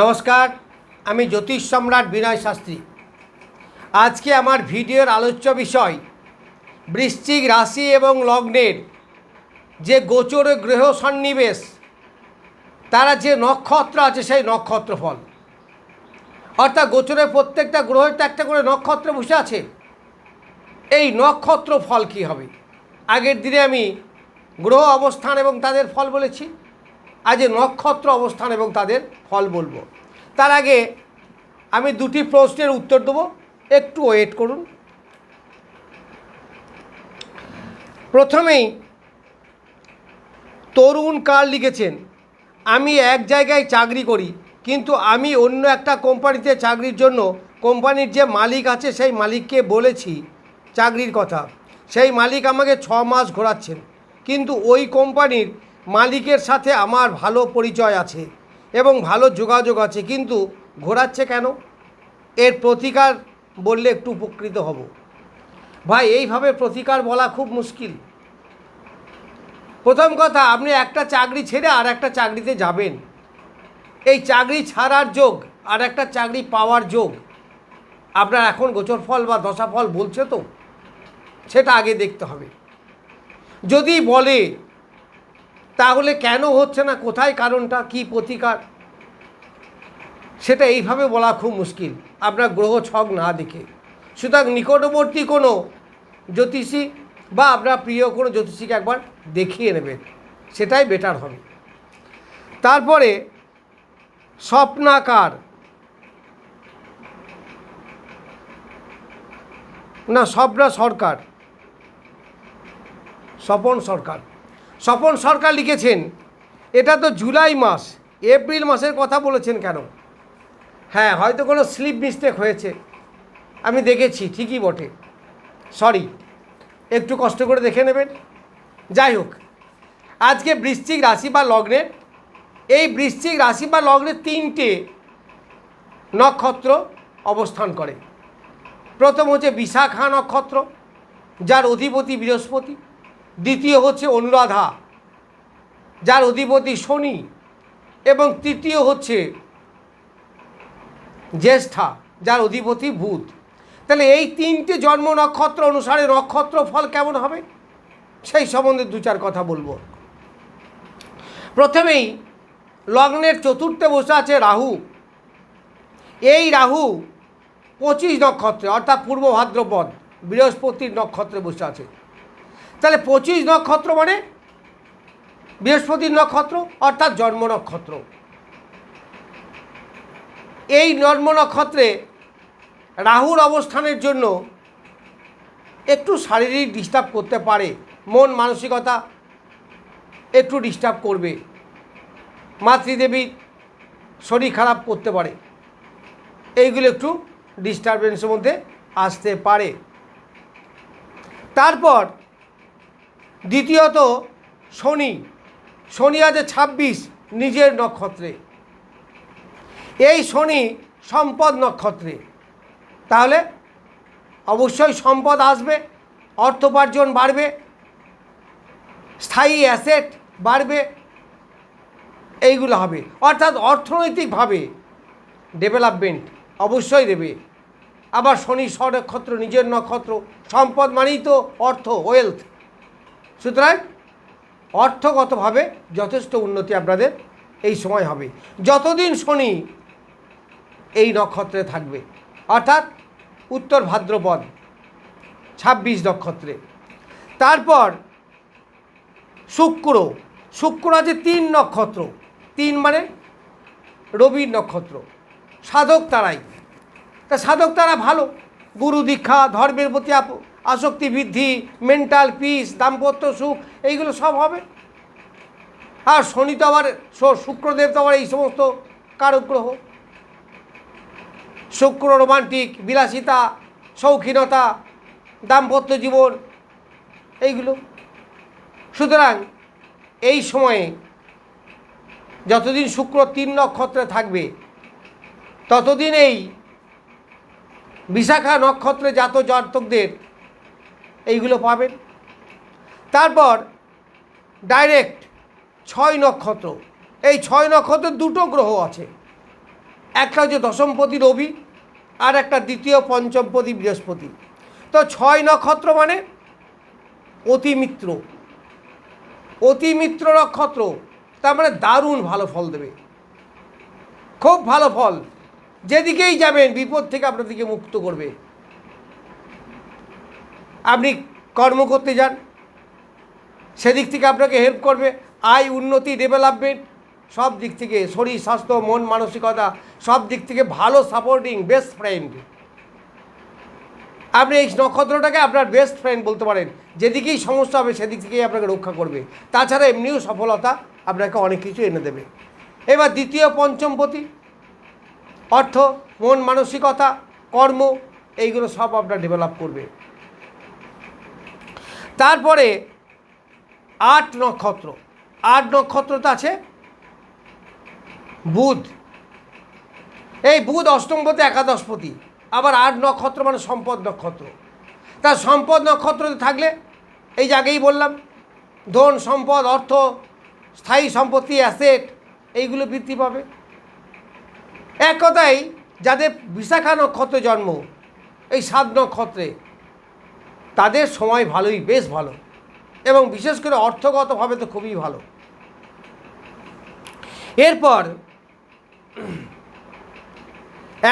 নমস্কার, আমি জ্যোতিষ সম্রাট বিনয় শাস্ত্রী। আজকে আমার ভিডিওর আলোচ্য বিষয়, বৃশ্চিক রাশি এবং লগ্নের যে গোচর গ্রহ সন্নিবেশ, তারা যে নক্ষত্র আছে সেই নক্ষত্র ফল অর্থাৎ গোচরের প্রত্যেকটা গ্রহের তো একটা করে নক্ষত্র বসে আছে। এই নক্ষত্র ফল কি হবে? আগের দিনে আমি গ্রহ অবস্থান এবং তাদের ফল বলেছি। আজ নক্ষত্র অবস্থান এবং তাদের ফল বলব। তার আগে আমি দুটি প্রশ্নের উত্তর দেবো। একটু ওয়েট করুন। প্রথমেই, তরুণ কার লিখেছেন, আমি এক জায়গায় চাকরি করি, কিন্তু আমি অন্য একটা কোম্পানিতে চাকরির জন্য, কোম্পানির যে মালিক আছে সেই মালিককে বলেছি চাকরির কথা। সেই মালিক আমাকে ছ মাস ঘোরাচ্ছেন, কিন্তু ওই কোম্পানির মালিকের সাথে আমার ভালো পরিচয় আছে এবং ভালো যোগাযোগ আছে, কিন্তু ঘোরাচ্ছে কেন? এর প্রতিকার বললে একটু উপকৃত হব। ভাই, এইভাবে প্রতিকার বলা খুব মুশকিল। প্রথম কথা, আপনি একটা চাকরি ছেড়ে আর একটা চাকরিতে যাবেন। এই চাকরি ছাড়ার যোগ আর একটা চাকরি পাওয়ার যোগ, আপনার এখন গোচর ফল বা দশা ফল বলছে তো? সেটা আগে দেখতে হবে। যদি বলে তাহলে কেন হচ্ছে না? কোথায় কারণটা? কি প্রতিকার? সেটা এইভাবে বলা খুব মুশকিল। আপনার গ্রহ ছক না দেখে। সুতরাং নিকটবর্তী কোনো জ্যোতিষী বা আপনার প্রিয় কোনো জ্যোতিষীকে একবার দেখিয়ে নেবেন। সেটাই বেটার হবে। তারপরে স্বপ্নাকার। না, স্বপ্না সরকার। স্বপন সরকার। স্বপন সরকার লিখেছেন, এটা তো জুলাই মাস, এপ্রিল মাসের কথা বলেছেন কেন? হ্যাঁ হয়তো কোনো স্লিপ মিস্টেক হয়েছে। আমি দেখেছি, ঠিকই বটে। সরি, একটু কষ্ট করে দেখে নেবেন। যাই হোক, আজকে বৃশ্চিক রাশি বা লগ্নের, এই বৃশ্চিক রাশি বা লগ্নের তিনটে নক্ষত্র অবস্থান করে। প্রথম হচ্ছে বিশাখা নক্ষত্র, যার অধিপতি বৃহস্পতি। দ্বিতীয় হচ্ছে অনুরাধা, যার অধিপতি শনি, এবং তৃতীয় হচ্ছে জ্যেষ্ঠা, যার অধিপতি বুধ। তাহলে এই তিনটে জন্ম নক্ষত্র অনুসারে নক্ষত্র ফল কেমন হবে? সেই সম্বন্ধে দু চার কথা বলব। প্রথমেই লগ্নের চতুর্থে বসে আছে রাহু। এই রাহু পঁচিশ নক্ষত্রে, অর্থাৎ পূর্ব ভাদ্রপদ, বৃহস্পতির নক্ষত্রে বসে আছে। তাহলে পঁচিশ নক্ষত্র মানে বৃহস্পতির নক্ষত্র অর্থাৎ জন্ম নক্ষত্র। এই জন্ম নক্ষত্রে রাহুর অবস্থানের জন্য একটু শারীরিক ডিস্টার্ব করতে পারে, মন মানসিকতা একটু ডিস্টার্ব করবে, মাতৃদেবীর শরীর খারাপ করতে পারে, এইগুলো একটু ডিস্টারবেন্সের মধ্যে আসতে পারে। তারপর দ্বিতীয়ত শনি শনি আছে ছাব্বিশ, নিজের নক্ষত্রে। এই শনি সম্পদ নক্ষত্রে। তাহলে অবশ্যই সম্পদ আসবে অর্থোপার্জন বাড়বে, স্থায়ী অ্যাসেট বাড়বে, এইগুলো হবে। অর্থাৎ অর্থনৈতিকভাবে ডেভেলপমেন্ট অবশ্যই দেবে। আবার শনি স্বনক্ষত্র, নিজের নক্ষত্র, সম্পদ মানেই তো অর্থ ওয়েলথ সুতরাং অর্থগতভাবে যথেষ্ট উন্নতি আপনাদের এই সময় হবে। যতদিন শনি এই নক্ষত্রে থাকবে, অর্থাৎ উত্তর ভাদ্রপদ, ছাব্বিশ নক্ষত্রে। তারপর শুক্র শুক্র আছে তিন নক্ষত্র, তিন মানে রবির নক্ষত্র, সাধক তারাই। তা সাধক তারা ভালো, গুরু দীক্ষা, ধর্মের প্রতি আপ- আসক্তি, বৃদ্ধি মেন্টাল পিস দাম্পত্য সুখ, এইগুলো সব হবে। আর শনি তো আবার শুক্রদেব তো আবার এই সমস্ত কারক গ্রহ শুক্র রোমান্টিক, বিলাসিতা, শৌখিনতা, দাম্পত্য জীবন, এইগুলো। সুতরাং এই সময়ে যতদিন শুক্র তিন নক্ষত্রে থাকবে, ততদিন এই বিশাখা নক্ষত্রে জাত জাতকদের এইগুলো পাবেন। তারপর ডাইরেক্ট ছয় নক্ষত্র। এই ছয় নক্ষত্রের দুটো গ্রহ আছে। একটা হচ্ছে দশমপতি রবি আর একটা দ্বিতীয় পঞ্চমপতি বৃহস্পতি। তো ছয় নক্ষত্র মানে অতিমিত্র। অতিমিত্র নক্ষত্র, তার মানে দারুণ ভালো ফল দেবে। খুব ভালো ফল। যেদিকেই যাবেন, বিপদ থেকে আপনাদেরকে মুক্ত করবে। আপনি কর্ম করতে যান। সেদিক থেকে আপনাকে হেল্প করবে। আয়, উন্নতি ডেভেলপমেন্ট সব দিক থেকে শরীর, স্বাস্থ্য, মন মানসিকতা, সব দিক থেকে ভালো সাপোর্টিং বেস্ট ফ্রেন্ড আপনি এই নক্ষত্রটাকে আপনার বেস্ট ফ্রেন্ড বলতে পারেন। যেদিকেই সমস্যা হবে, সেদিক থেকেই আপনাকে রক্ষা করবে। তাছাড়া এমনিও সফলতা আপনাকে অনেক কিছু এনে দেবে। এবার দ্বিতীয় পঞ্চমপতি অর্থ, মন মানসিকতা, কর্ম, এইগুলো সব আপনার ডেভেলপ করবে। তারপরে আট নক্ষত্র। আট নক্ষত্র তো আছে। বুধ। এই বুধ অষ্টমপতি একাদশপতি আবার আট নক্ষত্র মানে সম্পদ নক্ষত্র। তার সম্পদ নক্ষত্র থাকলে, এই যে আগেই বললাম, ধন সম্পদ, অর্থ, স্থায়ী সম্পত্তি, অ্যাসেট, এইগুলো বৃদ্ধি পাবে। এক কথাই যাদের বিশাখা নক্ষত্রে জন্ম, এই সাত নক্ষত্রে তাদের সময় ভালোই, বেশ ভালো। এবং বিশেষ করে অর্থগতভাবে তো খুবই ভালো। এরপর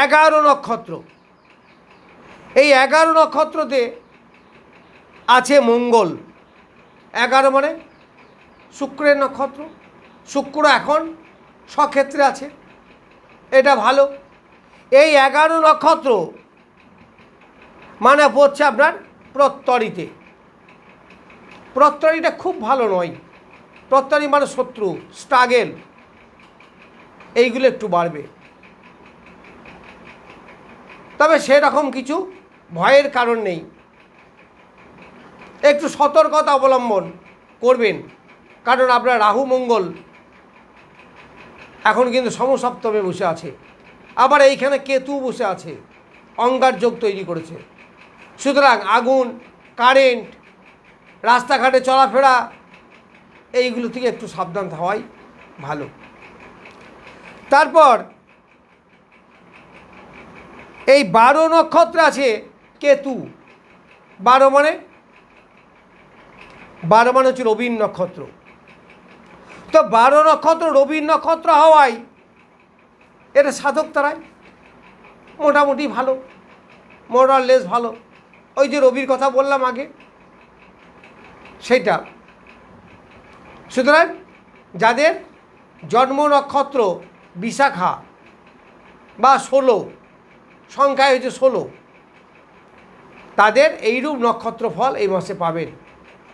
এগারো নক্ষত্র। এই এগারো নক্ষত্রতে আছে মঙ্গল। এগারো মানে শুক্রের নক্ষত্র। শুক্র এখন স্বক্ষেত্রে আছে। এটা ভালো। এই এগারো নক্ষত্র মানে পড়ছে আপনার প্রত্যরিতে প্রত্যরিটা খুব ভালো নয়। প্রত্যরি মানে শত্রু স্ট্রাগেল এইগুলো একটু বাড়বে। তবে সেরকম কিছু ভয়ের কারণ নেই। একটু সতর্কতা অবলম্বন করবেন। কারণ আপনার রাহু, মঙ্গল এখন কিন্তু সমসপ্তমে বসে আছে। আবার এইখানে কেতু বসে আছে। অঙ্গার যোগ তৈরি করেছে। সুতরাং আগুন, কারেন্ট, রাস্তাঘাটে চলাফেরা, এইগুলো থেকে একটু সাবধান হওয়াই ভালো। তারপর এই বারো নক্ষত্র আছে কেতু। বারো মানে? বারো মানে হচ্ছে রবীন নক্ষত্র। তো বারো নক্ষত্র, রবীন নক্ষত্র হওয়ায় এটা সাধক তারাই। মোটামুটি ভালো মোরাললেস ভালো। ওই যে রবির কথা বললাম আগে সেইটা সুতরাং যাদের জন্ম নক্ষত্র বিশাখা বা ষোলো, সংখ্যায় হয়েছে ষোলো, তাদের এইরূপ নক্ষত্র ফল এই মাসে পাবেন।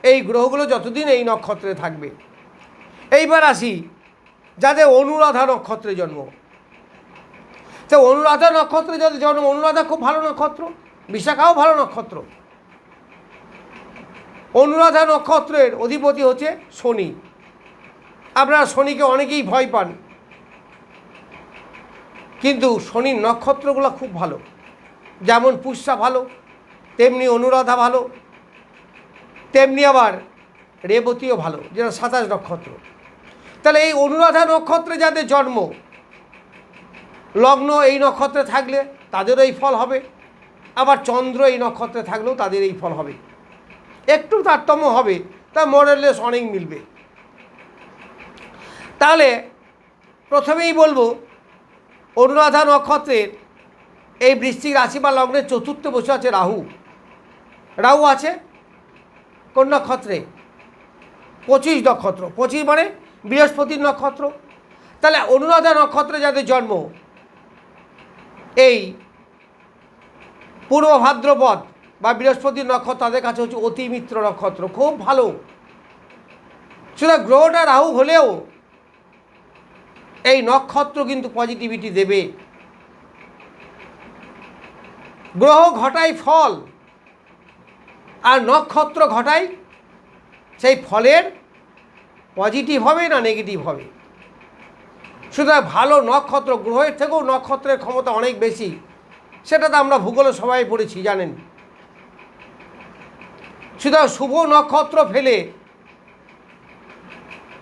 এই গ্রহগুলো যতদিন এই নক্ষত্রে থাকবে। এইবার আসি যাদের অনুরাধা নক্ষত্রে জন্ম। তো অনুরাধা নক্ষত্রে যাদের জন্ম, অনুরাধা খুব ভালো নক্ষত্র। বিশাখাও ভালো নক্ষত্র। অনুরাধা নক্ষত্রের অধিপতি হচ্ছে শনি। আপনারা শনিকে অনেকেই ভয় পান। কিন্তু শনির নক্ষত্রগুলো খুব ভালো। যেমন পুষ্যা ভালো, তেমনি অনুরাধা ভালো, তেমনি আবার রেবতীও ভালো, যেটা সাতাশ নক্ষত্র। তাহলে এই অনুরাধা নক্ষত্রে যাদের জন্ম, লগ্ন এই নক্ষত্রে থাকলে তাদেরও এই ফল হবে। আবার চন্দ্র এই নক্ষত্রে থাকলেও তাদের এই ফল হবে। একটু তারতম্য হবে, তা মডেলেস অনেক মিলবে। তাহলে প্রথমেই বলব, অনুরাধা নক্ষত্রের এই বৃশ্চিক রাশি বা লগ্নের চতুর্থ বসে আছে রাহু। রাহু আছে কোন নক্ষত্রে? পঁচিশ নক্ষত্র। পঁচিশ মানে বৃহস্পতির নক্ষত্র। তাহলে অনুরাধা নক্ষত্রে যাদের জন্ম, এই পূর্ব ভাদ্রপদ বা বৃহস্পতির নক্ষত্র তাদের কাছে হচ্ছে অতিমিত্র নক্ষত্র, খুব ভালো। সেটা গ্রহটা রাহু হলেও এই নক্ষত্র কিন্তু পজিটিভিটি দেবে। গ্রহ ঘটায় ফল, আর নক্ষত্র ঘটায় সেই ফলের পজিটিভ হবে না নেগেটিভ হবে? সুতরাং ভালো নক্ষত্র, গ্রহের থেকেও নক্ষত্রের ক্ষমতা অনেক বেশি। সেটা তো আমরা ভূগোলে সবাই পড়েছি, জানেন। সুতরাং শুভ নক্ষত্র ফেলে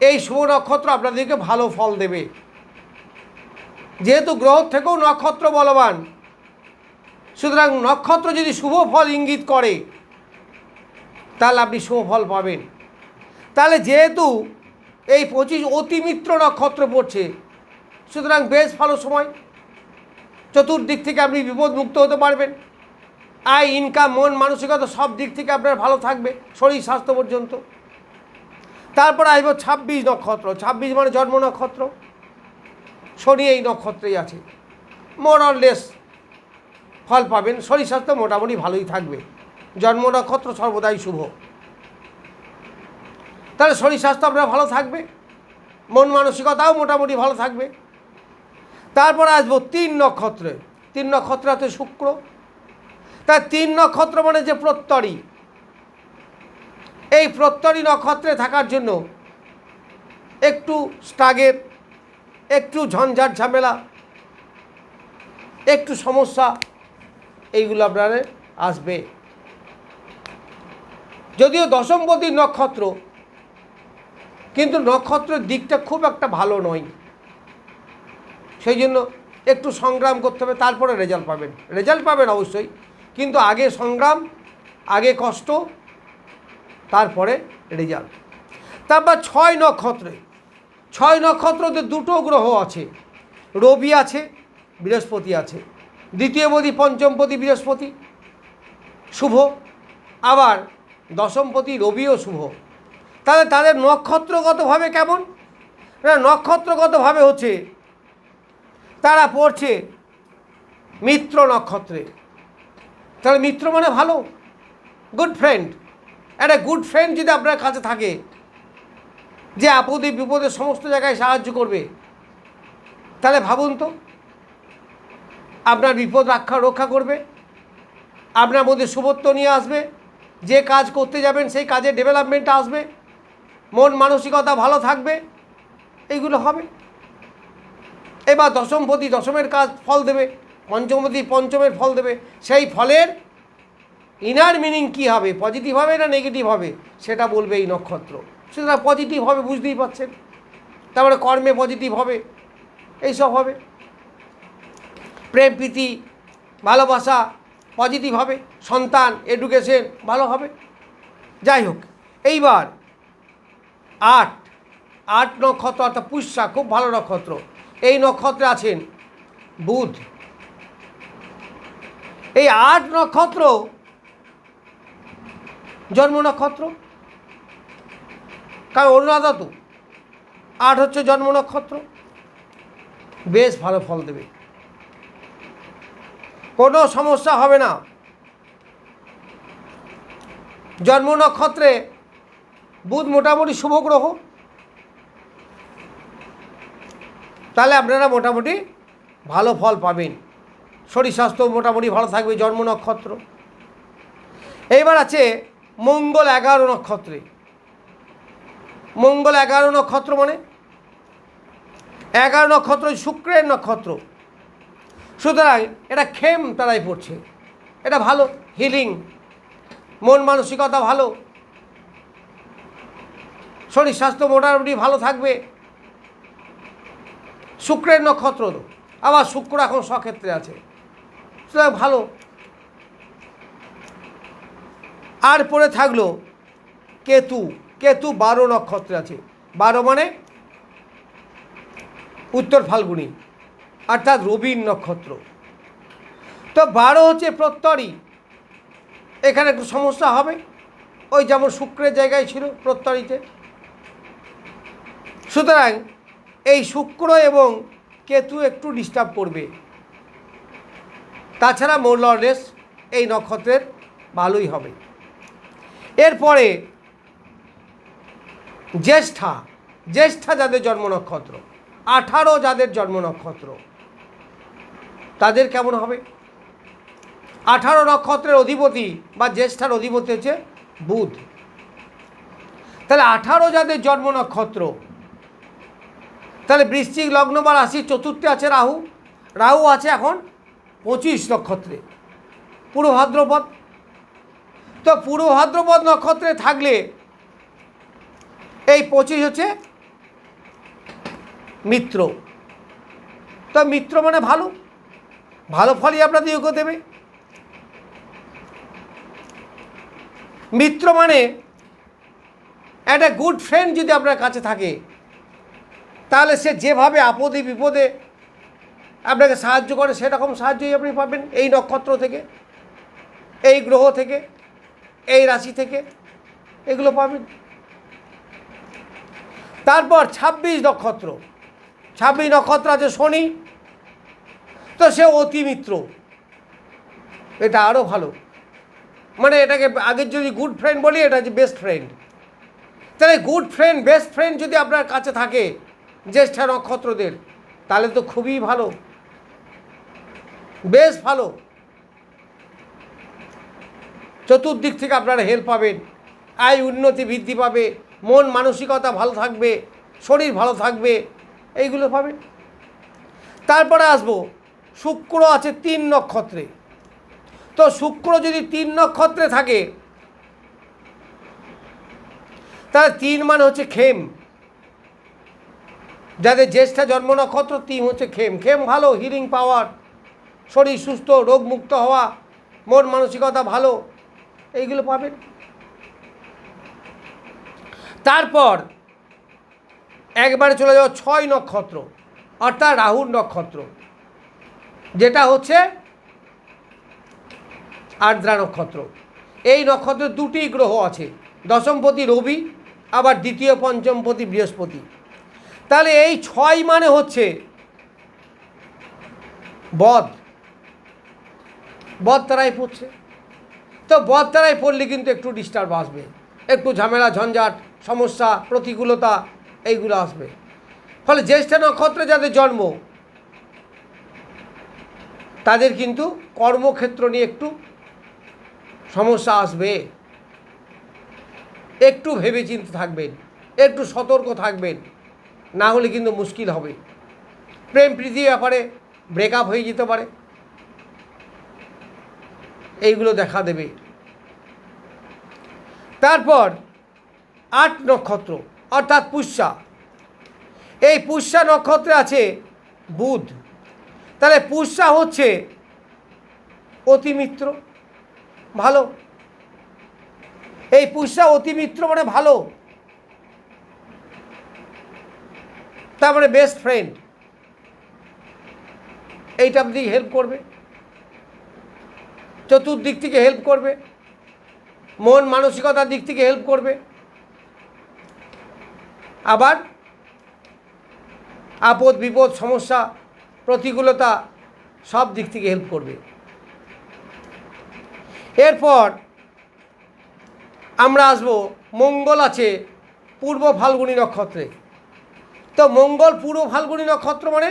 এই শুভ নক্ষত্র আপনাদেরকে ভালো ফল দেবে। যেহেতু গ্রহ থেকেও নক্ষত্র বলবান, সুতরাং নক্ষত্র যদি শুভ ফল ইঙ্গিত করে, তাহলে আপনি শুভ ফল পাবেন। তাহলে যেহেতু এই পঁচিশ অতিমিত্র নক্ষত্র পড়ছে, সুতরাং বেশ ভালো সময়। চতুর্দিক থেকে আপনি বিপদ মুক্ত হতে পারবেন। আয় ইনকাম মন, মানসিকতা সব দিক থেকে আপনার ভালো থাকবে, শরীর, স্বাস্থ্য পর্যন্ত। তারপর আসব ছাব্বিশ নক্ষত্র। ছাব্বিশ মানে জন্ম নক্ষত্র। শনি এই নক্ষত্রেই আছে। মোর লেস ফল পাবেন। শরীর, স্বাস্থ্য মোটামুটি ভালোই থাকবে। জন্ম নক্ষত্র সর্বদাই শুভ। তাহলে শরীর, স্বাস্থ্য আপনার ভালো থাকবে। মন, মানসিকতাও মোটামুটি ভালো থাকবে। তারপর আসব তিন নক্ষত্রে। তিন নক্ষত্র আছে শুক্র। তা তিন নক্ষত্র মানে যে প্রত্যরী। এই প্রত্যরী নক্ষত্রে থাকার জন্য একটু স্ট্রাগের একটু ঝঞ্ঝাট ঝামেলা, একটু সমস্যা, এইগুলো আপনার আসবে। যদিও দশমপতির নক্ষত্র, কিন্তু নক্ষত্রের দিকটা খুব একটা ভালো নয়। সেই জন্য একটু সংগ্রাম করতে হবে, তারপরে রেজাল্ট পাবেন। রেজাল্ট পাবেন অবশ্যই, কিন্তু আগে সংগ্রাম, আগে কষ্ট, তারপরে রেজাল্ট। তারপর ছয় নক্ষত্রে, ছয় নক্ষত্রতে দুটো গ্রহ আছে, রবি আছে, বৃহস্পতি আছে। দ্বিতীয় দ্বিতীয়পতি পঞ্চমপতি বৃহস্পতি, শুভ। আবার দশমপতি রবিও শুভ। তাহলে তাদের নক্ষত্রগতভাবে কেমন? না, নক্ষত্রগতভাবে হচ্ছে তারা পড়ছে মিত্র নক্ষত্রে। তাহলে মিত্র মানে ভালো? গুড ফ্রেন্ড একটা গুড ফ্রেন্ড যদি আপনার কাছে থাকে, যে আপদে বিপদে সমস্ত জায়গায় সাহায্য করবে, তাহলে ভাবুন তো, আপনার বিপদ রক্ষা রক্ষা করবে, আপনার মধ্যে শুভত্ব নিয়ে আসবে, যে কাজ করতে যাবেন সেই কাজের ডেভেলপমেন্টটা আসবে, মন মানসিকতা ভালো থাকবে, এইগুলো হবে। এবার দশমপতি দশমের কাজ ফল দেবে, পঞ্চমপতি পঞ্চমের ফল দেবে। সেই ফলের ইনার মিনিং কী হবে? পজিটিভ হবে না নেগেটিভ হবে? সেটা বলবে এই নক্ষত্র। সুতরাং পজিটিভ হবে বুঝতেই পারছেন। তারপরে কর্মে পজিটিভ হবে। এইসব হবে। প্রেম, প্রীতি, ভালোবাসা পজিটিভ হবে। সন্তান এডুকেশন ভালো হবে। যাই হোক, এইবার আট আট নক্ষত্র অর্থাৎ পুষ্যা, খুব ভালো নক্ষত্র। এই নক্ষত্রে আছেন বুধ। এই আট নক্ষত্র জন্ম নক্ষত্র? কারণ অনুরাধা তো। আট হচ্ছে জন্ম নক্ষত্র। বেশ ভালো ফল দেবে। কোনো সমস্যা হবে না। জন্ম নক্ষত্রে বুধ মোটামুটি শুভ গ্রহ। তাহলে আপনারা মোটামুটি ভালো ফল পাবেন। শরীর স্বাস্থ্য মোটামুটি ভালো থাকবে, জন্ম নক্ষত্র। এইবার আছে মঙ্গল এগারো নক্ষত্রে। মঙ্গল এগারো নক্ষত্র মানে? এগারো নক্ষত্র শুক্রের নক্ষত্র। সুতরাং এটা খেম তারাই পড়ছে। এটা ভালো হিলিং মন মানসিকতা ভালো। শরীর স্বাস্থ্য মোটামুটি ভালো থাকবে। শুক্রের নক্ষত্র। আবার শুক্র এখন সক্ষেত্রে আছে। সুতরাং ভালো। আর পরে থাকল কেতু। কেতু বারো নক্ষত্রে আছে। বারো মানে উত্তর ফাল্গুনি, অর্থাৎ রবির নক্ষত্র। তো বারো হচ্ছে প্রত্যরী। এখানে একটু সমস্যা হবে। ওই যেমন শুক্রের জায়গায় ছিল প্রত্যরীতে। সুতরাং এই শুক্র এবং কেতু একটু ডিস্টার্ব করবে। তাছাড়া মোরলরেস এই নক্ষত্রের ভালোই হবে। এরপরে জ্যেষ্ঠা জ্যেষ্ঠা যাদের জন্ম নক্ষত্র, আঠারো যাদের জন্ম নক্ষত্র, তাদের কেমন হবে? আঠারো নক্ষত্রের অধিপতি বা জ্যেষ্ঠার অধিপতি হচ্ছে বুধ। তাহলে আঠারো যাদের জন্ম নক্ষত্র তাহলে বৃশ্চিক লগ্ন বা রাশির চতুর্থে আছে রাহু। রাহু আছে এখন পঁচিশ নক্ষত্রে, পুরো ভাদ্রপদ। তো পূর্ব ভাদ্রপদ নক্ষত্রে থাকলে এই পঁচিশ হচ্ছে মিত্র। তো মিত্র মানে ভালো ভালো ফলই আপনাদের যোগ্য দেবে। মিত্র মানে একটা গুড ফ্রেন্ড যদি আপনার কাছে থাকে তাহলে সে যেভাবে আপদে বিপদে আপনাকে সাহায্য করে, সেরকম সাহায্যই আপনি পাবেন এই নক্ষত্র থেকে, এই গ্রহ থেকে, এই রাশি থেকে, এগুলো পাবেন। তারপর ছাব্বিশ নক্ষত্র ছাব্বিশ নক্ষত্র আছে শনি, তো সে অতি মিত্র। এটা আরও ভালো। মানে এটাকে আগের যদি গুড ফ্রেন্ড বলি, এটা হচ্ছে বেস্ট ফ্রেন্ড তাহলে গুড ফ্রেন্ড বেস্ট ফ্রেন্ড যদি আপনার কাছে থাকে জ্যেষ্ঠা নক্ষত্রদের, তাহলে তো খুবই ভালো। বেশ ভালো। চতুর্দিক থেকে আপনারা হেল্প পাবেন। আয় উন্নতি বৃদ্ধি পাবে। মন মানসিকতা ভালো থাকবে। শরীর ভালো থাকবে। এইগুলো পাবেন। তারপরে আসব। শুক্র আছে তিন নক্ষত্রে। তো শুক্র যদি তিন নক্ষত্রে থাকে, তাহলে তিন মানে হচ্ছে খেম যাদের জ্যেষ্ঠা জন্ম নক্ষত্র, তিন হচ্ছে খেম খেম ভালো হিলিং পাওয়ার শরীর সুস্থ, রোগমুক্ত হওয়া, মন মানসিকতা ভালো, এইগুলো পাবেন। তারপর, একবারে চলে যাওয়া ছয় নক্ষত্র, অর্থাৎ রাহুর নক্ষত্র, যেটা হচ্ছে আর্দ্রা নক্ষত্র। এই নক্ষত্রে দুটি গ্রহ আছে, দশমপতি রবি, আবার দ্বিতীয় পঞ্চমপতি বৃহস্পতি। তাহলে এই ছয় মানে হচ্ছে বধ বধ তারাই পড়ছে। তো বধ তারাই পড়লে কিন্তু একটু ডিস্টার্ব আসবে। একটু ঝামেলা, ঝঞ্ঝাট, সমস্যা, প্রতিকূলতা এইগুলো আসবে। ফলে জ্যেষ্ঠ নক্ষত্রে যাদের জন্ম, তাদের কিন্তু কর্মক্ষেত্র নিয়ে একটু সমস্যা আসবে। একটু ভেবে চিন্তে থাকবেন, একটু সতর্ক থাকবেন। না হলে কিন্তু মুশকিল হবে। প্রেম প্রীতি ব্যাপারে ব্রেকআপ হয়ে যেতে পারে। এইগুলো দেখা দেবে। তারপর আট নক্ষত্র, অর্থাৎ পুষ্যা। এই পুষ্যা নক্ষত্রে আছে বুধ। তাহলে পুষ্যা হচ্ছে অতিমিত্র, ভালো। এই পুষ্যা অতিমিত্র মানে ভালো। তার মানে বেস্ট ফ্রেন্ড এইটা আপনি হেল্প করবে। চতুর্দিক থেকে হেল্প করবে। মন মানসিকতার দিক থেকে হেল্প করবে। আবার আপদ, বিপদ, সমস্যা, প্রতিকূলতা সব দিক থেকে হেল্প করবে। এরপর আমরা আসব, মঙ্গল আছে পূর্ব ফাল্গুনী নক্ষত্রে। তো মঙ্গল পুরো ফাল্গুনী নক্ষত্র মানে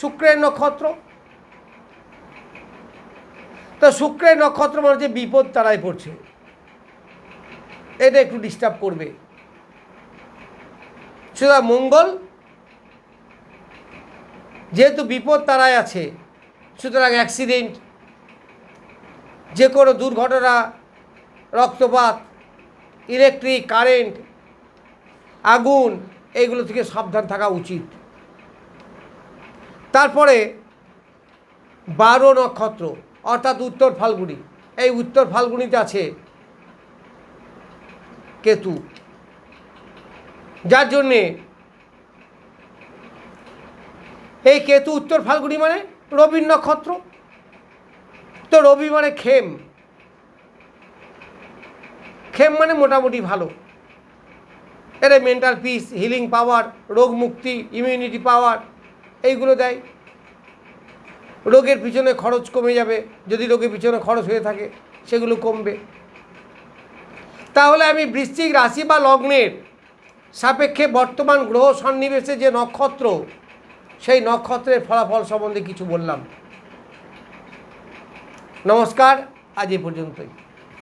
শুক্রের নক্ষত্র। তো শুক্রের নক্ষত্র মানে যে বিপদ তারাই পড়ছে। এটা একটু ডিস্টার্ব করবে। সুতরাং মঙ্গল, যেহেতু বিপদ তারাই আছে, সুতরাং অ্যাক্সিডেন্ট যে কোনো দুর্ঘটনা, রক্তপাত ইলেকট্রিক কারেন্ট আগুন এইগুলো থেকে সাবধান থাকা উচিত। তারপরে বারো নক্ষত্র, অর্থাৎ উত্তর ফাল্গুনি। এই উত্তর ফাল্গুনিতে আছে কেতু। যার জন্যে এই কেতু উত্তর ফাল্গুনি মানে রবির নক্ষত্র। তো রবি মানে খেম খেম মানে মোটামুটি ভালো। এটা মেন্টাল পিস হিলিং পাওয়ার রোগ মুক্তি ইমিউনিটি পাওয়ার এইগুলো দেয়। রোগের পিছনে খরচ কমে যাবে, যদি রোগের পিছনে খরচ হয়ে থাকে, সেগুলো কমবে। তাহলে আমি বৃশ্চিক রাশি বা লগ্নের সাপেক্ষে বর্তমান গ্রহ সন্নিবেশে যে নক্ষত্র, সেই নক্ষত্রের ফলাফল সম্বন্ধে কিছু বললাম। নমস্কার, আজ এই পর্যন্তই।